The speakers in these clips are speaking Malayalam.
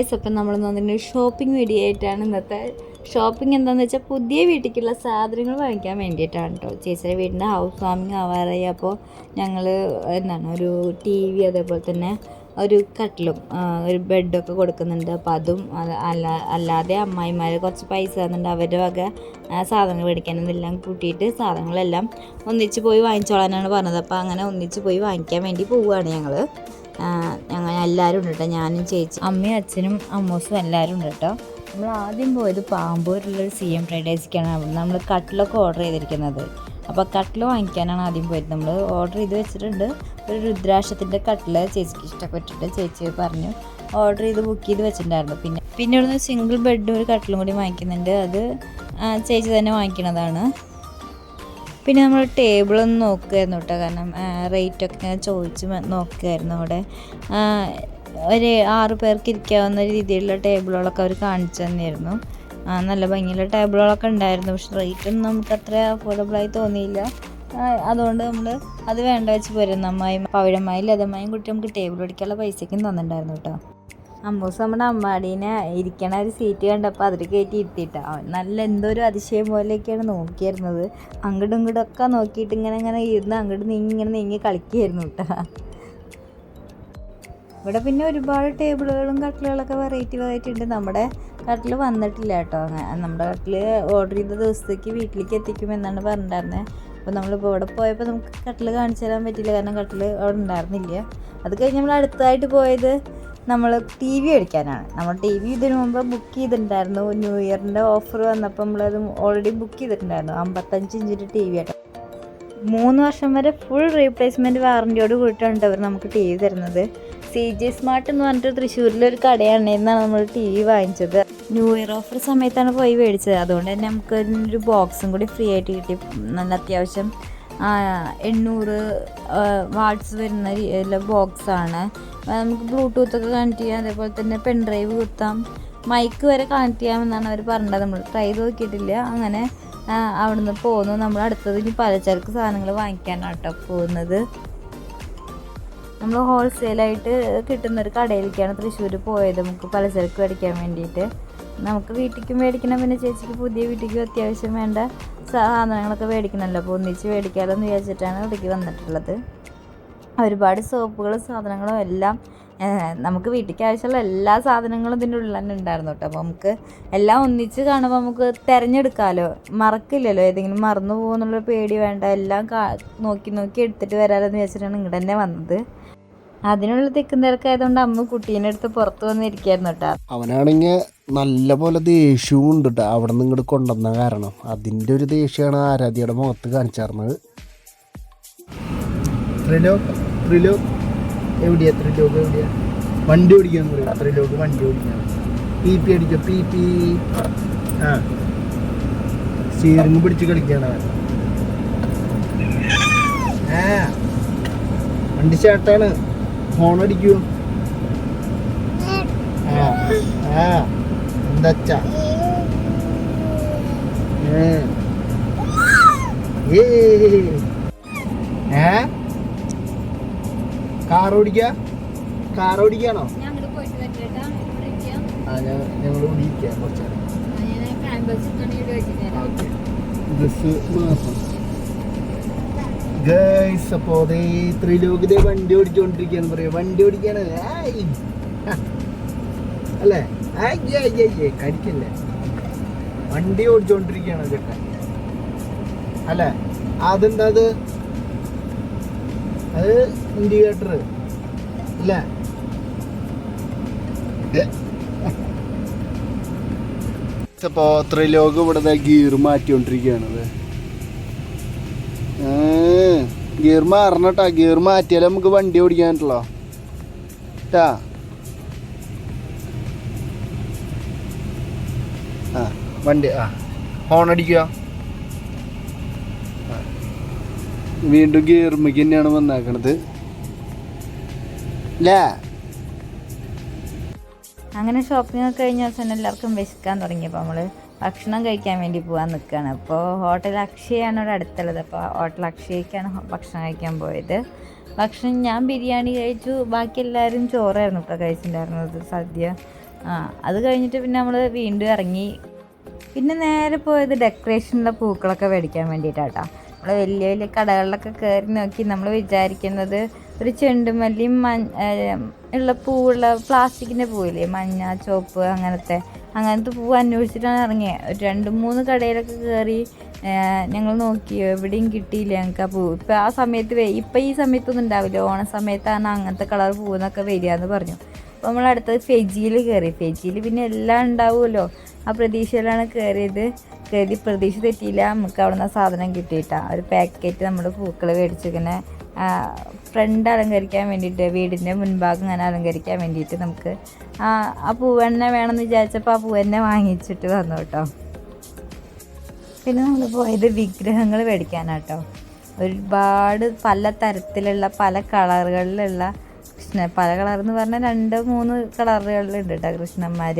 ഗായ്സ് അപ്പം നമ്മൾ വന്നിട്ടുണ്ട് ഷോപ്പിംഗ് വീഡിയോ ആയിട്ടാണ് ഇന്നത്തെ. ഷോപ്പിംഗ് എന്താണെന്ന് വെച്ചാൽ പുതിയ വീട്ടിലേക്കുള്ള സാധനങ്ങൾ വാങ്ങിക്കാൻ വേണ്ടിയിട്ടാണ് കേട്ടോ ചേച്ചിയുടെ വീടിന്റെ ഹൗസ് വാമിങ് ആവാറായി. അപ്പോൾ ഞങ്ങൾ എന്താണ് ഒരു ടി വി അതേപോലെ തന്നെ ഒരു കട്ടിലും ഒരു ബെഡൊക്കെ കൊടുക്കുന്നുണ്ട്. അപ്പോൾ അതും അല്ല അല്ല- അല്ലാതെ അമ്മായിമാർ കുറച്ച് പൈസ തന്നിട്ടുണ്ട് അവരുടെ വക സാധനങ്ങൾ മേടിക്കാനെന്നെല്ലാം കൂട്ടിയിട്ട് സാധനങ്ങളെല്ലാം ഒന്നിച്ച് പോയി വാങ്ങിച്ചോളാനാണ് പറഞ്ഞത്. അപ്പോൾ അങ്ങനെ ഒന്നിച്ച് പോയി വാങ്ങിക്കാൻ വേണ്ടി പോവുകയാണ് ഞങ്ങൾ ഞങ്ങൾ എല്ലാവരും ഉണ്ട് കേട്ടോ ഞാനും ചേച്ചി. അമ്മയും അച്ഛനും അമ്മൂസും എല്ലാവരും ഉണ്ട് കേട്ടോ നമ്മൾ ആദ്യം പോയത് പാമ്പൂരിലുള്ളൊരു സി എം ഫ്രൈഡ് റൈസിക്കാണ് നമ്മൾ കട്ടിലൊക്കെ ഓർഡർ ചെയ്തിരിക്കുന്നത്. അപ്പോൾ കട്ടിൽ വാങ്ങിക്കാനാണ് ആദ്യം പോയത്. നമ്മൾ ഓർഡർ ചെയ്ത് വെച്ചിട്ടുണ്ട്. ഒരു രുദ്രാക്ഷത്തിന്റെ കട്ടിൽ ചേച്ചിക്ക് ഇഷ്ടപ്പെട്ടിട്ട് ചേച്ചി പറഞ്ഞു ഓർഡർ ചെയ്ത് ബുക്ക് ചെയ്ത് വെച്ചിട്ടുണ്ടായിരുന്നു. പിന്നെ പിന്നെ ഇവിടുന്ന് സിംഗിൾ ബെഡ് ഒരു കട്ടിലും കൂടി വാങ്ങിക്കുന്നുണ്ട്. അത് ചേച്ചി തന്നെ വാങ്ങിക്കണതാണ് പിന്നെ നമ്മൾ ടേബിളൊന്ന് നോക്കുമായിരുന്നു കേട്ടോ. കാരണം റേറ്റൊക്കെ ഇങ്ങനെ ചോദിച്ച് നോക്കുമായിരുന്നു അവിടെ. ഒരു ആറ് പേർക്ക് ഇരിക്കാവുന്ന രീതിയിലുള്ള ടേബിളുകളൊക്കെ അവർ കാണിച്ചു തന്നിരുന്നു. നല്ല ഭംഗിയുള്ള ടേബിളുകളൊക്കെ ഉണ്ടായിരുന്നു. പക്ഷെ റേറ്റൊന്നും നമുക്ക് അത്ര അഫോർഡബിളായി തോന്നിയില്ല. അതുകൊണ്ട് നമ്മൾ അത് വേണ്ട വെച്ച് പോരുന്നു. അമ്മായി പവിഴമ്മായും ലതമ്മായും കുട്ടി നമുക്ക് ടേബിൾ പിടിക്കാനുള്ള പൈസയ്ക്കും തന്നിട്ടുണ്ടായിരുന്നു കേട്ടോ. അമ്മൂസ് നമ്മുടെ അമ്മാടീനെ ഇരിക്കണ ഒരു സീറ്റ് കണ്ടപ്പോൾ അതിൽ കയറ്റി ഇരുത്തിയിട്ടാ. നല്ല എന്തോ ഒരു അതിശയം പോലെയൊക്കെയാണ് നോക്കിയിരുന്നത്. അങ്ങോട്ടും ഇങ്ങോട്ടും ഒക്കെ നോക്കിയിട്ട് ഇങ്ങനെ ഇങ്ങനെ ഇരുന്ന് അങ്ങോട്ട് നീങ്ങി ഇങ്ങനെ നീങ്ങി കളിക്കുകയായിരുന്നു കേട്ടോ ഇവിടെ പിന്നെ ഒരുപാട് ടേബിളുകളും കട്ടിലുകളൊക്കെ വെറൈറ്റി വെറൈറ്റി ഉണ്ട്. നമ്മുടെ കട്ടിൽ വന്നിട്ടില്ല കേട്ടോ നമ്മുടെ കട്ടിൽ ഓർഡർ ചെയ്ത ദിവസത്തേക്ക് വീട്ടിലേക്ക് എത്തിക്കുമെന്നാണ് പറഞ്ഞിട്ടുണ്ടായിരുന്നത് അപ്പോൾ നമ്മളിപ്പോൾ ഇവിടെ പോയപ്പോൾ നമുക്ക് കട്ടിൽ കാണിച്ചു തരാൻ പറ്റില്ല കാരണം കട്ടിൽ അവിടെ ഉണ്ടായിരുന്നില്ല. അത് കഴിഞ്ഞ് നമ്മൾ അടുത്തായിട്ട് പോയത് നമ്മൾ ടി വി മേടിക്കാനാണ് നമ്മൾ ടി വി ഇതിനു മുമ്പ് ബുക്ക് ചെയ്തിട്ടുണ്ടായിരുന്നു. ന്യൂ ഇയറിന്റെ ഓഫർ വന്നപ്പോൾ നമ്മളത് ഓൾറെഡി ബുക്ക് ചെയ്തിട്ടുണ്ടായിരുന്നു. അമ്പത്തഞ്ച് ഇഞ്ചിന്റെ ടി വി ആട്ടോ മൂന്ന് വർഷം വരെ ഫുൾ റീപ്ലേസ്മെന്റ് വാറന്റിയോട് കൂടിയിട്ടാണ് അവർ നമുക്ക് ടി വി തരുന്നത്. സി ജി സ്മാർട്ട് എന്ന് പറഞ്ഞിട്ട് തൃശ്ശൂരിലൊരു കടയാണ് എന്നാണ് നമ്മൾ ടി വി വാങ്ങിച്ചത്. ന്യൂ ഇയർ ഓഫർ സമയത്താണ് പോയി മേടിച്ചത്. അതുകൊണ്ട് തന്നെ നമുക്ക് ഒരു ബോക്സും കൂടി ഫ്രീ ആയിട്ട് കിട്ടി. നല്ല അത്യാവശ്യം എണ്ണൂറ് വാട്ട്സ് വരുന്ന ബോക്സാണ് നമുക്ക് ബ്ലൂടൂത്ത് ഒക്കെ കണക്ട് ചെയ്യാം. അതേപോലെ തന്നെ പെൻ ഡ്രൈവ് കുത്താം. മൈക്ക് വരെ കണക്ട് ചെയ്യാമെന്നാണ് അവർ പറഞ്ഞത്. നമ്മൾ ട്രൈ നോക്കിയിട്ടില്ല. അങ്ങനെ അവിടുന്ന് പോന്നു. നമ്മൾ അടുത്തത് ഇനി പലചരക്ക് സാധനങ്ങൾ വാങ്ങിക്കാനാണ് കേട്ടോ പോകുന്നത് നമ്മൾ ഹോൾസെയിലായിട്ട് കിട്ടുന്ന ഒരു കടയിലേക്കാണ് തൃശ്ശൂർ പോയത്. നമുക്ക് പലചരക്ക് മേടിക്കാൻ വേണ്ടിയിട്ട്. നമുക്ക് വീട്ടിലേക്ക് മേടിക്കണം പിന്നെ ചേച്ചിക്ക് പുതിയ വീട്ടിലേക്കും അത്യാവശ്യം വേണ്ട സാധനങ്ങളൊക്കെ മേടിക്കണമല്ലോ. അപ്പോൾ ഒന്നിച്ച് മേടിക്കാമെന്ന് വിചാരിച്ചിട്ടാണ് ഇവിടേക്ക് വന്നിട്ടുള്ളത്. ഒരുപാട് സോപ്പുകളും സാധനങ്ങളും എല്ലാം നമുക്ക് വീട്ടിലേക്ക് ആവശ്യമുള്ള എല്ലാ സാധനങ്ങളും ഇതിന്റെ ഉള്ളിൽ തന്നെ ഉണ്ടായിരുന്നു കേട്ടോ. അപ്പോൾ നമുക്ക് എല്ലാം ഒന്നിച്ച് കാണുമ്പോൾ നമുക്ക് തിരഞ്ഞെടുക്കാമല്ലോ മറക്കില്ലല്ലോ. ഏതെങ്കിലും മറന്നു പോകുമെന്നുള്ള പേടി വേണ്ട എല്ലാം നോക്കി നോക്കി എടുത്തിട്ട് വരാമെന്ന് വിചാരിച്ചിട്ടാണ് ഇങ്ങോട്ട് തന്നെ വന്നത്. അതിനുള്ള തിക്കും തിരക്കായതുകൊണ്ട് അമ്മ കുട്ടീനെ അടുത്ത് പുറത്തു വന്നിരിക്കായിരുന്നു കേട്ടോ അവനാണെങ്കിൽ നല്ല പോലെ ദേഷ്യവും ഉണ്ട് കേട്ടോ അവിടെ നിന്ന് ഇങ്ങോട്ട് കൊണ്ടുവന്ന കാരണം. അതിന്റെ ഒരു ദേഷ്യമാണ് ആരാധ്യയുടെ മുഖത്ത് കാണിച്ചാർന്നത്. ത്രിലോക് ത്രിലോക്. എവിടെയാ ത്രിലോക്? എവിടെയാ? വണ്ടി ഓടിക്കാന്ന് പറയാം ത്രിലോക് വണ്ടി ഓടിക്കാൻ പി പി അടിക്കോ പി പി. ആ. സ്റ്റിയറിംഗ് പിടിച്ച് കളിക്കാണ് അവൻ. ആ. വണ്ടി സ്റ്റാർട്ടാണ് ഹോൺ അടിക്കൂ ആ ആ എന്താച്ചാ? ഏ? കാർ ഓടിക്ക കാർ ഓടിക്കാണോ ആ ഞങ്ങൾ ഓടിക്കാം കുറച്ച് ഡ്രസ് ഗൈസ് അപ്പോ അതേ ത്രിലോകിതെ വണ്ടി ഓടിച്ചോണ്ടിരിക്കാന്ന് പറയാ. വണ്ടി ഓടിക്കാണ് അല്ലേ. കടിക്കല്ലേ? വണ്ടി ഓടിച്ചോണ്ടിരിക്കാണ് ചേട്ടൻ അല്ലേ? അതെന്താ അത്? അത് ഇൻഡിക്കേറ്റർ അല്ലേ? അപ്പോൾ ത്രിലോക് ഇവിടെ ഗിയർ മാറ്റിക്കൊണ്ടിരിക്കുകയാണത് ഗിയർ മാറണം കേട്ടോ ഗിയർ മാറ്റിയാലേ നമുക്ക് വണ്ടി ഓടിക്കാൻ പറ്റുള്ളൂ ട്ടാ. ആ വണ്ടി ആ. ഹോൺ അടിക്കുക വീണ്ടും ഗിയർമയ്ക്ക് തന്നെയാണ് വന്നാക്കണത്. അല്ലേ അങ്ങനെ ഷോപ്പിംഗ് ഒക്കെ കഴിഞ്ഞ ദിവസം എല്ലാവർക്കും വിശക്കാൻ തുടങ്ങിയപ്പോൾ നമ്മൾ ഭക്ഷണം കഴിക്കാൻ വേണ്ടി പോകാൻ നിൽക്കുകയാണ് അപ്പോൾ ഹോട്ടൽ അക്ഷയാണ് ഇവിടെ അടുത്തുള്ളത്. അപ്പോൾ ഹോട്ടൽ അക്ഷയ്ക്കാണ് ഭക്ഷണം കഴിക്കാൻ പോയത്. ഭക്ഷണം ഞാൻ ബിരിയാണി കഴിച്ചു. ബാക്കി എല്ലാവരും ചോറായിരുന്നു കേട്ടോ കഴിച്ചിട്ടുണ്ടായിരുന്നത്. സദ്യ. ആ അത് കഴിഞ്ഞിട്ട് പിന്നെ നമ്മൾ വീണ്ടും ഇറങ്ങി. പിന്നെ നേരെ പോയത് ഡെക്കറേഷനിലെ പൂക്കളൊക്കെ മേടിക്കാൻ വേണ്ടിയിട്ടാട്ടോ. നമ്മൾ വലിയ വലിയ കടകളിലൊക്കെ കയറി നോക്കി നമ്മൾ വിചാരിക്കുന്നത് ഒരു ചെണ്ടുമല്ലിയും മഞ്ഞ ഉള്ള പൂവുള്ള പ്ലാസ്റ്റിക്കിന്റെ പൂവില്ലേ? മഞ്ഞ ചുവപ്പ് അങ്ങനത്തെ അങ്ങനത്തെ പൂവ് അന്വേഷിച്ചിട്ടാണ് ഇറങ്ങിയത് ഒരു രണ്ട് മൂന്ന് കടയിലൊക്കെ കയറി ഞങ്ങൾ നോക്കി എവിടെയും കിട്ടിയില്ല ഞങ്ങൾക്ക് ആ പൂവ് ഇപ്പം ആ സമയത്ത് ഇപ്പം ഈ സമയത്തൊന്നും ഉണ്ടാവില്ല. ഓണ സമയത്താണ് അങ്ങനത്തെ കളർ പൂവെന്നൊക്കെ വരിക എന്ന് പറഞ്ഞു. അപ്പോൾ നമ്മൾ അടുത്തത് ഫെജിയിൽ കയറി ഫെജിയിൽ പിന്നെ എല്ലാം ഉണ്ടാവുമല്ലോ. ആ പ്രതീക്ഷയിലാണ് കയറിയത് കയറി പ്രതീക്ഷ തെറ്റിയില്ല. നമുക്ക് അവിടെ നിന്ന് സാധനം കിട്ടിയിട്ടാണ് ഒരു പാക്കറ്റ് നമ്മൾ പൂക്കൾ മേടിച്ച് ഇങ്ങനെ ഫ്രണ്ട് അലങ്കരിക്കാൻ വേണ്ടിയിട്ട് വീടിന്റെ മുൻഭാഗം അങ്ങനെ അലങ്കരിക്കാൻ വേണ്ടിയിട്ട് നമുക്ക് ആ ആ പൂവ് തന്നെ വേണമെന്ന് വിചാരിച്ചപ്പോൾ ആ പൂവെണ്ണ വാങ്ങിച്ചിട്ട് വന്നു കേട്ടോ. പിന്നെ നമ്മൾ പോയത് വിഗ്രഹങ്ങൾ മേടിക്കാനാട്ടോ. ഒരുപാട് പല തരത്തിലുള്ള പല കളറുകളിലുള്ള കൃഷ്ണ പല കളർ എന്ന് പറഞ്ഞാൽ രണ്ട് മൂന്ന് കളറുകളിലുണ്ട് കേട്ടോ കൃഷ്ണന്മാർ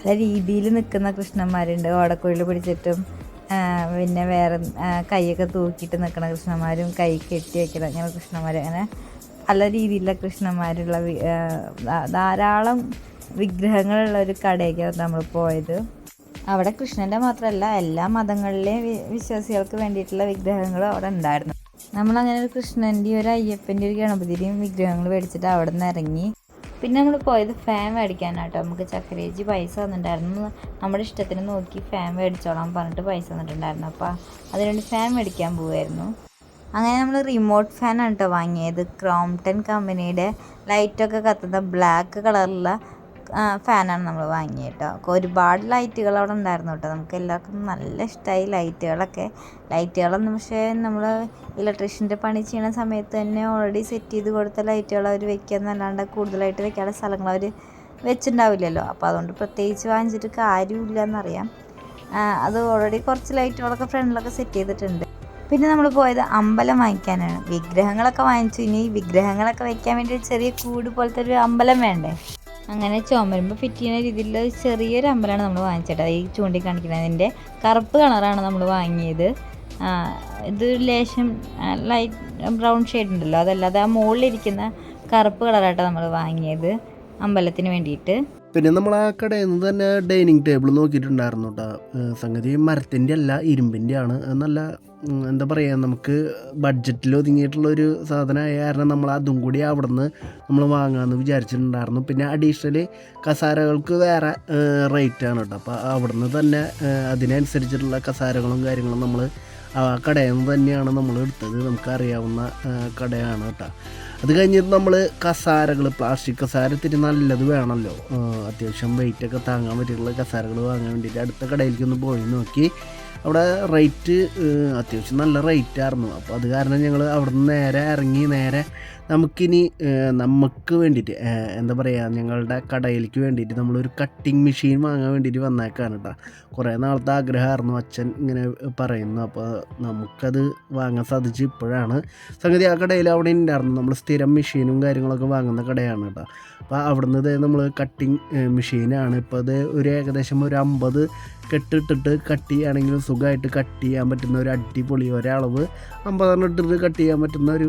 പല രീതിയിൽ നിൽക്കുന്ന കൃഷ്ണന്മാരുണ്ട്. ഓടക്കുഴൽ പിടിച്ചിട്ടും പിന്നെ വേറെ കൈയൊക്കെ തൂക്കിയിട്ട് നിൽക്കുന്ന കൃഷ്ണന്മാരും കൈ കെട്ടി വയ്ക്കുന്ന അങ്ങനെ കൃഷ്ണന്മാർ അങ്ങനെ പല രീതിയിലുള്ള കൃഷ്ണന്മാരുള്ള ധാരാളം വിഗ്രഹങ്ങളുള്ള ഒരു കടയൊക്കെയാണ് നമ്മൾ പോയത്. അവിടെ കൃഷ്ണന്റെ മാത്രമല്ല എല്ലാ മതങ്ങളിലെയും വിശ്വാസികൾക്ക് വേണ്ടിയിട്ടുള്ള വിഗ്രഹങ്ങളും അവിടെ ഉണ്ടായിരുന്നു. നമ്മളങ്ങനെ ഒരു കൃഷ്ണന്റെയും ഒരു അയ്യപ്പന്റെയും ഒരു ഗണപതിയുടെയും വിഗ്രഹങ്ങൾ മേടിച്ചിട്ട് അവിടെ നിന്ന് ഇറങ്ങി. പിന്നെ നമ്മൾ പോയത് ഫാൻ മേടിക്കാനാട്ടോ. നമുക്ക് ചക്കരേജി പൈസ തന്നിട്ടുണ്ടായിരുന്നു. നമ്മുടെ ഇഷ്ടത്തിന് നോക്കി ഫാൻ മേടിച്ചോളാം പറഞ്ഞിട്ട് പൈസ തന്നിട്ടുണ്ടായിരുന്നു. അപ്പോൾ അതിനുവേണ്ടി ഫാൻ മേടിക്കാൻ പോവായിരുന്നു. അങ്ങനെ നമ്മൾ റിമോട്ട് ഫാനാണ് കേട്ടോ വാങ്ങിയത്. ക്രോംടൺ കമ്പനിയുടെ ലൈറ്റൊക്കെ കത്തുന്ന ബ്ലാക്ക് കളറിലുള്ള ഫാനാണ് നമ്മൾ വാങ്ങിയത് കേട്ടോ ഒരുപാട് ലൈറ്റുകൾ അവിടെ ഉണ്ടായിരുന്നു കേട്ടോ നമുക്ക് എല്ലാവർക്കും നല്ല ഇഷ്ടമായി ലൈറ്റുകളൊക്കെ. ലൈറ്റുകളൊന്നും പക്ഷേ നമ്മൾ ഇലക്ട്രീഷ്യന്റെ പണി ചെയ്യുന്ന സമയത്ത് തന്നെ ഓൾറെഡി സെറ്റ് ചെയ്ത് കൊടുത്ത ലൈറ്റുകൾ അവർ വെക്കുക എന്നല്ലാണ്ട് കൂടുതലായിട്ട് വെക്കാനുള്ള സ്ഥലങ്ങൾ അവർ വെച്ചിട്ടുണ്ടാവില്ലല്ലോ. അപ്പോൾ അതുകൊണ്ട് പ്രത്യേകിച്ച് വാങ്ങിച്ചിട്ട് കാര്യമില്ല എന്നറിയാം. അത് ഓൾറെഡി കുറച്ച് ലൈറ്റുകളൊക്കെ ഫ്രണ്ടിലൊക്കെ സെറ്റ് ചെയ്തിട്ടുണ്ട്. പിന്നെ നമ്മൾ പോയത് അമ്പലം വാങ്ങിക്കാനാണ്. വിഗ്രഹങ്ങളൊക്കെ വാങ്ങിച്ചു. ഇനി വിഗ്രഹങ്ങളൊക്കെ വയ്ക്കാൻ വേണ്ടി ചെറിയ കൂട് പോലത്തെ ഒരു അമ്പലം വേണ്ടേ? അങ്ങനെ ചുമരുമ്പോൾ ഫിറ്റ് ചെയ്യുന്ന രീതിയിലുള്ള ചെറിയൊരു അമ്പലമാണ് നമ്മൾ വാങ്ങിച്ചത് ഈ ചൂണ്ടിക്കാണിക്കുന്നതിന്റെ കറുപ്പ് കളറാണ് നമ്മൾ വാങ്ങിയത്. ഇത് ലേശം ലൈറ്റ് ബ്രൗൺ ഷെയ്ഡ് ഉണ്ടല്ലോ. അതല്ലാതെ ആ മുകളിലിരിക്കുന്ന കറുപ്പ് കളറായിട്ടാണ് നമ്മൾ വാങ്ങിയത് അമ്പലത്തിന് വേണ്ടിയിട്ട്. പിന്നെ നമ്മൾ ആ കടയിൽ നിന്ന് തന്നെ ഡൈനിങ് ടേബിൾ നോക്കിയിട്ടുണ്ടായിരുന്നു കേട്ടോ സംഗതി മരത്തിന്റെ അല്ല ഇരുമ്പിന്റെ ആണ്. നല്ല എന്താ പറയുക നമുക്ക് ബഡ്ജറ്റിൽ ഒതുങ്ങിയിട്ടുള്ള ഒരു സാധനമായ കാരണം നമ്മൾ അതും കൂടി അവിടെ നിന്ന് നമ്മൾ വാങ്ങാമെന്ന് വിചാരിച്ചിട്ടുണ്ടായിരുന്നു. പിന്നെ അഡീഷണലി കസാരകൾക്ക് വേറെ റേറ്റ് ആണ് കേട്ടോ അപ്പോൾ അവിടെ നിന്ന് തന്നെ അതിനനുസരിച്ചിട്ടുള്ള കസാരകളും കാര്യങ്ങളും നമ്മൾ ആ കടയിൽ നിന്ന് തന്നെയാണ് നമ്മൾ എടുത്തത്. നമുക്കറിയാവുന്ന കടയാണ് കേട്ടോ. അത് കഴിഞ്ഞിട്ട് നമ്മൾ കസാരകൾ പ്ലാസ്റ്റിക് കസാര ഇത്തിരി നല്ലത് വേണമല്ലോ. അത്യാവശ്യം വെയിറ്റൊക്കെ താങ്ങാൻ പറ്റിയിട്ടുള്ള കസാരകൾ വാങ്ങാൻ വേണ്ടിയിട്ട് അടുത്ത കടയിലേക്ക് ഒന്ന് പോയി നോക്കി. അവിടെ റേറ്റ് അത്യാവശ്യം നല്ല റേറ്റ് ആയിരുന്നു. അപ്പോൾ അത് കാരണം ഞങ്ങൾ അവിടെ നിന്ന് നേരെ ഇറങ്ങി നേരെ നമുക്കിനി നമുക്ക് വേണ്ടിയിട്ട് എന്താ പറയുക ഞങ്ങളുടെ കടയിലേക്ക് വേണ്ടിയിട്ട് നമ്മളൊരു കട്ടിങ് മെഷീൻ വാങ്ങാൻ വേണ്ടിയിട്ട് വന്നേക്കാണ് കേട്ടോ കുറേ നാളത്തെ ആഗ്രഹമായിരുന്നു അച്ഛൻ ഇങ്ങനെ പറയുന്നു. അപ്പോൾ നമുക്കത് വാങ്ങാൻ സാധിച്ചു. ഇപ്പോഴാണ് സംഗതി ആ കടയിൽ അവിടെ ഉണ്ടായിരുന്നു നമ്മൾ സ്ഥിരം മെഷീനും കാര്യങ്ങളൊക്കെ വാങ്ങുന്ന കടയാണ് കേട്ടോ അപ്പോൾ അവിടുന്ന് നമ്മൾ കട്ടിങ് മെഷീനാണ് ഇപ്പോൾ അത് ഒരു ഏകദേശം ഒരു അമ്പത് കെട്ടിട്ടിട്ട് കട്ട് ചെയ്യുകയാണെങ്കിലും സുഖമായിട്ട് കട്ട് ചെയ്യാൻ പറ്റുന്ന ഒരു അടിപൊളി ഒരളവ്. അമ്പതെണ്ണം ഇട്ടിട്ട് കട്ട് ചെയ്യാൻ പറ്റുന്ന ഒരു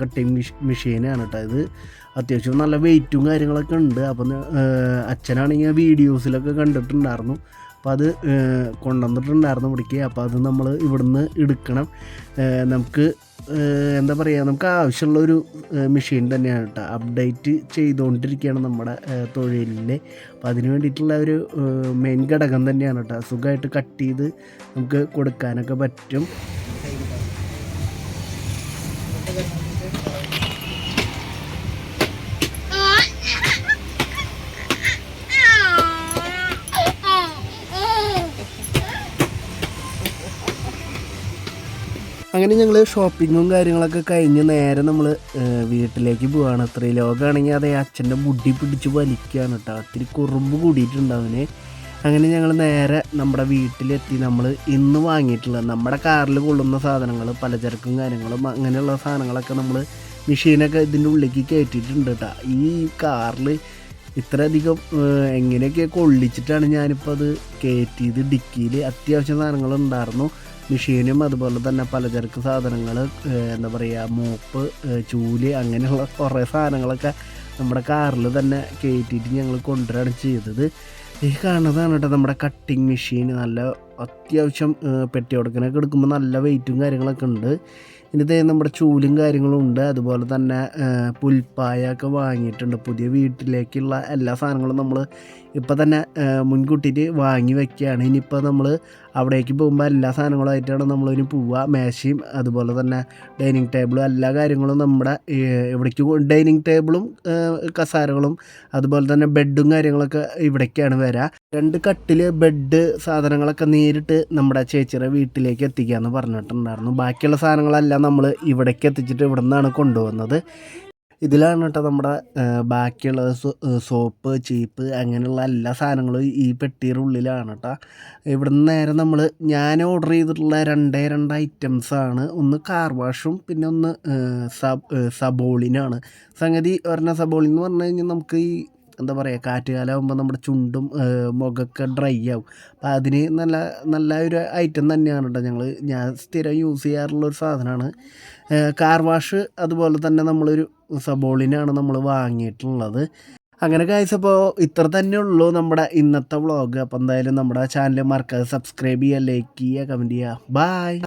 കട്ടിങ് മെഷീനാണ് കേട്ടോ ഇത്. അത്യാവശ്യം നല്ല വെയിറ്റും കാര്യങ്ങളൊക്കെ ഉണ്ട്. അപ്പം അച്ഛനാണെങ്കിൽ വീഡിയോസിലൊക്കെ കണ്ടിട്ടുണ്ടായിരുന്നു. അപ്പോൾ അത് കൊണ്ടുവന്നിട്ടുണ്ടായിരുന്നു ഇവിടേക്ക്. അപ്പോൾ അത് നമ്മൾ ഇവിടുന്ന് എടുക്കണം. നമുക്ക് എന്താ പറയുക നമുക്ക് ആവശ്യമുള്ള ഒരു മെഷീൻ തന്നെയാണ് കേട്ടോ. അപ്ഡേറ്റ് ചെയ്തുകൊണ്ടിരിക്കുകയാണ് നമ്മുടെ തൊഴിലിന്റെ അപ്പോൾ അതിന് വേണ്ടിയിട്ടുള്ള ഒരു മെയിൻ ഘടകം തന്നെയാണ് കേട്ടോ. സുഖമായിട്ട് കട്ട് ചെയ്ത് നമുക്ക് കൊടുക്കാനൊക്കെ പറ്റും. അങ്ങനെ ഞങ്ങൾ ഷോപ്പിങ്ങും കാര്യങ്ങളൊക്കെ കഴിഞ്ഞ് നേരെ നമ്മൾ വീട്ടിലേക്ക് പോവാണ്. ത്രിലോകാണെങ്കിൽ അതേ അച്ഛന്റെ മുടി പിടിച്ച് വലിക്കുകയാണ് കേട്ടോ ഒത്തിരി കുറുമ്പ് കൂടിയിട്ടുണ്ട് അവന്. അങ്ങനെ ഞങ്ങൾ നേരെ നമ്മുടെ വീട്ടിലെത്തി. നമ്മൾ ഇന്ന് വാങ്ങിയിട്ടുള്ള നമ്മുടെ കാറിൽ കൊള്ളുന്ന സാധനങ്ങൾ പലചരക്കും കാര്യങ്ങളും അങ്ങനെയുള്ള സാധനങ്ങളൊക്കെ നമ്മൾ മെഷീനൊക്കെ ഇതിന്റെ ഉള്ളിലേക്ക് കയറ്റിയിട്ടുണ്ട് കേട്ടോ ഈ കാറിൽ ഇത്രയധികം എങ്ങനെയൊക്കെ കൊള്ളിച്ചിട്ടാണ് ഞാനിപ്പോൾ അത് കയറ്റിയത്? ഡിക്കിയിൽ അത്യാവശ്യം സാധനങ്ങളുണ്ടായിരുന്നു. മെഷീനും അതുപോലെ തന്നെ പലചരക്ക് സാധനങ്ങൾ എന്താ പറയുക മോപ്പ് ചൂൽ അങ്ങനെയുള്ള കുറേ സാധനങ്ങളൊക്കെ നമ്മുടെ കാറിൽ തന്നെ കയറ്റിയിട്ട് ഞങ്ങൾ കൊണ്ടുവരാണ് ചെയ്തത്. ഈ കാണുന്നതാണ് കേട്ടോ നമ്മുടെ കട്ടിങ് മെഷീൻ നല്ല അത്യാവശ്യം പെട്ടി കൊടുക്കണൊക്കെ എടുക്കുമ്പോൾ നല്ല വെയിറ്റും കാര്യങ്ങളൊക്കെ ഉണ്ട്. ദേ നമ്മുടെ ചൂലും കാര്യങ്ങളും ഉണ്ട്. അതുപോലെ തന്നെ പുൽപ്പായ പുൽപ്പായൊക്കെ വാങ്ങിയിട്ടുണ്ട്. പുതിയ വീട്ടിലേക്കുള്ള എല്ലാ സാധനങ്ങളും നമ്മൾ ഇപ്പം തന്നെ മുൻകൂട്ടിയിട്ട് വാങ്ങി വെക്കുകയാണ്. ഇനിയിപ്പോൾ നമ്മൾ അവിടേക്ക് പോകുമ്പോൾ എല്ലാ സാധനങ്ങളുമായിട്ടാണ് നമ്മളിനി പൂവ മേശയും അതുപോലെ തന്നെ ഡൈനിങ് ടേബിളും എല്ലാ കാര്യങ്ങളും നമ്മുടെ ഇവിടേക്ക് ഡൈനിങ് ടേബിളും കസാരകളും അതുപോലെ തന്നെ ബെഡും കാര്യങ്ങളൊക്കെ ഇവിടേക്കാണ് വരിക രണ്ട് കട്ടിൽ ബെഡ് സാധനങ്ങളൊക്കെ നേരിട്ട് നമ്മുടെ ചേച്ചിയുടെ വീട്ടിലേക്ക് എത്തിക്കാമെന്ന് പറഞ്ഞിട്ടുണ്ടായിരുന്നു. ബാക്കിയുള്ള സാധനങ്ങളെല്ലാം നമ്മൾ ഇവിടേക്ക് എത്തിച്ചിട്ട് ഇവിടെ നിന്നാണ് കൊണ്ടുവന്നത്. ഇതിലാണ് കേട്ടോ നമ്മുടെ ബാക്കിയുള്ള സോപ്പ് ചീപ്പ് അങ്ങനെയുള്ള എല്ലാ സാധനങ്ങളും ഈ പെട്ടിയുടെ ഉള്ളിലാണ് കേട്ടോ. ഇവിടെ നിന്ന് നേരെ നമ്മൾ ഞാൻ ഓർഡർ ചെയ്തിട്ടുള്ള രണ്ടേ രണ്ട് ഐറ്റംസാണ് ഒന്ന് കാർ വാഷും പിന്നെ ഒന്ന് സബോളിനാണ്. സംഗതി ഒരെണ്ണം സബോളിൻ എന്ന് പറഞ്ഞു കഴിഞ്ഞാൽ നമുക്ക് ഈ എന്താ പറയുക കാറ്റുകാലമാകുമ്പോൾ നമ്മുടെ ചുണ്ടും മുഖമൊക്കെ ഡ്രൈ ആവും. അപ്പോൾ അതിന് നല്ല നല്ല ഒരു ഐറ്റം തന്നെയാണ് കേട്ടോ ഞങ്ങൾ ഞാൻ സ്ഥിരം യൂസ് ചെയ്യാറുള്ള ഒരു സാധനമാണ് കാർ വാഷ് അതുപോലെ തന്നെ നമ്മളൊരു സബോളിനാണ് നമ്മൾ വാങ്ങിയിട്ടുള്ളത്. അങ്ങനെ കാഴ്ച അപ്പോൾ ഇത്ര തന്നെ ഉള്ളൂ നമ്മുടെ ഇന്നത്തെ വ്ളോഗ് അപ്പോൾ എന്തായാലും നമ്മുടെ ചാനൽ മറക്കാതെ സബ്സ്ക്രൈബ് ചെയ്യുക ലൈക്ക് ചെയ്യുക കമന്റ് ചെയ്യുക ബായ്